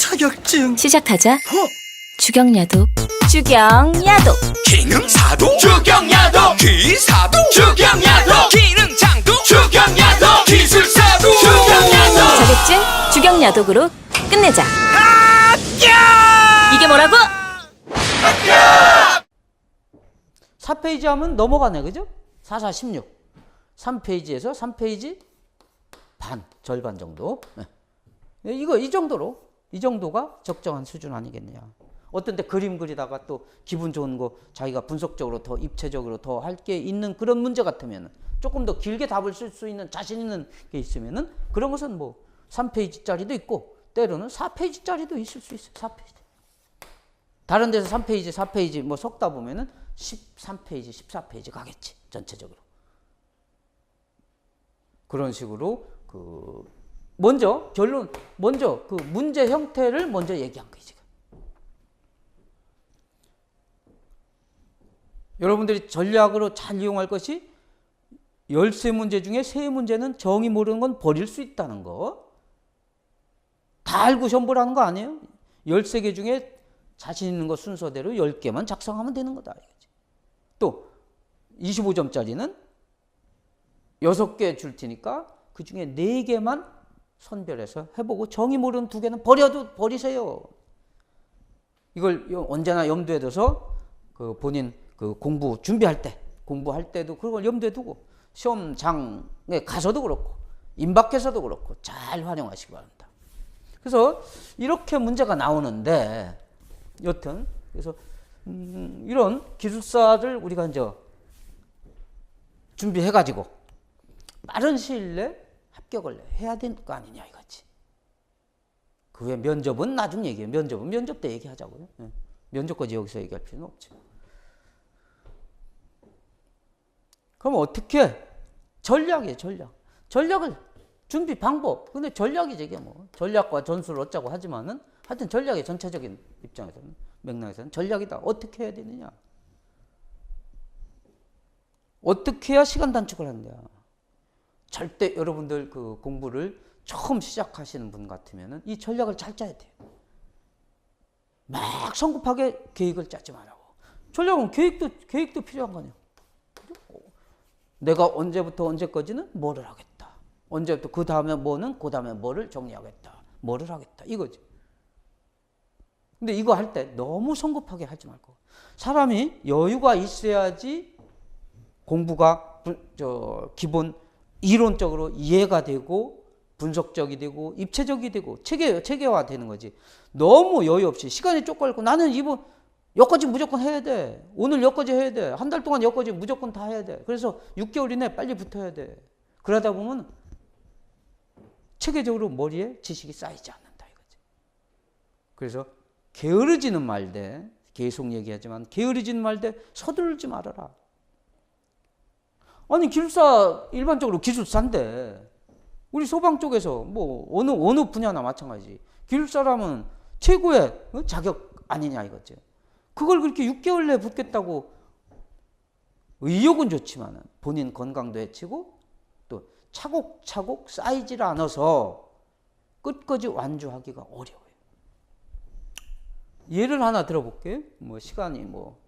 자격증 시작하자. 어? 주경야독. 주경야독. 기능사도 주경야도 기사도 주경야도 기능장도 주경야도 기술사도 주경야도 자격증 주경야독으로 끝내자. 이게 뭐라고? 4페이지 하면 넘어가네, 그죠? 4, 4, 16. 3페이지에서 3페이지 반, 절반 정도. 네. 이거, 이 정도로, 이 정도가 적정한 수준 아니겠느냐. 어떤 때 그림 그리다가 또 기분 좋은 거 자기가 분석적으로 더 입체적으로 더 할 게 있는 그런 문제 같으면 조금 더 길게 답을 쓸 수 있는 자신 있는 게 있으면은 그런 것은 뭐 3페이지짜리도 있고 때로는 4페이지짜리도 있을 수 있어요. 4페이지. 다른 데서 3페이지, 4페이지 뭐 섞다 보면은 13페이지, 14페이지 가겠지. 전체적으로. 그런 식으로 그 먼저 결론 먼저 그 문제 형태를 먼저 얘기한 거예요, 지금. 여러분들이 전략으로 잘 이용할 것이 13문제 중에 3문제는 정의 모르는 건 버릴 수 있다는 거. 다 알고 시험 보라는 거 아니에요? 13개 중에 자신 있는 거 순서대로 10개만 작성하면 되는 거다. 또 25점짜리는 6개 줄 테니까 그 중에 4개만 선별해서 해보고 정의 모르는 2개는 버려도 버리세요. 이걸 요- 언제나 염두에 둬서 그 본인 그 공부 준비할 때 공부할 때도 그걸 염두에 두고 시험장에 가서도 그렇고 임박해서도 그렇고 잘 활용하시기 바랍니다. 그래서 이렇게 문제가 나오는데 여튼 그래서 음, 이런 기술사를 우리가 이제 준비해 가지고 빠른 시일 내에 합격을 해야 될 거 아니냐 이거지. 그 외 면접은 나중 얘기해요. 면접은 면접 때 얘기하자고요. 예. 면접까지 여기서 얘기할 필요는 없죠. 그럼 어떻게 전략이에요, 전략. 전략을 준비 방법. 근데 전략이지 이게 뭐 전략과 전술을 얻자고 하지만은 하여튼 전략의 전체적인 입장에서는 맥락에서는 전략이다. 어떻게 해야 되느냐? 어떻게 해야 시간 단축을 하느냐? 절대 여러분들 그 공부를 처음 시작하시는 분 같으면은 이 전략을 잘 짜야 돼요. 막 성급하게 계획을 짜지 말라고. 전략은 계획도 계획도 필요한 거네요. 내가 언제부터 언제까지는 뭐를 하겠다. 언제부터 그 다음에 뭐는 그 다음에 뭐를 정리하겠다. 뭐를 하겠다. 이거지. 근데 이거 할 때 너무 성급하게 하지 말고 사람이 여유가 있어야지 공부가 분- 저 기본 이론적으로 이해가 되고 분석적이 되고 입체적이 되고 체계 체계화 되는 거지. 너무 여유 없이 시간이 쫓겨있고 나는 이번 여기까지 무조건 해야 돼. 오늘 여기까지 해야 돼. 한 달 동안 여기까지 무조건 다 해야 돼. 그래서 6개월 이내 빨리 붙어야 돼. 그러다 보면 체계적으로 머리에 지식이 쌓이지 않는다 이거지. 그래서 게으르지는 말되 계속 얘기하지만 게으르지는 말되 서두르지 말아라. 아니 기술사 일반적으로 기술사인데 우리 소방 쪽에서 뭐 어느 어느 분야나 마찬가지 기술사라면 최고의 어? 자격 아니냐 이거죠. 그걸 그렇게 6개월 내에 붙겠다고 의욕은 좋지만 본인 건강도 해치고 또 차곡차곡 쌓이질 않아서 끝까지 완주하기가 어려워요. 예를 하나 들어볼게요. 뭐 시간이 뭐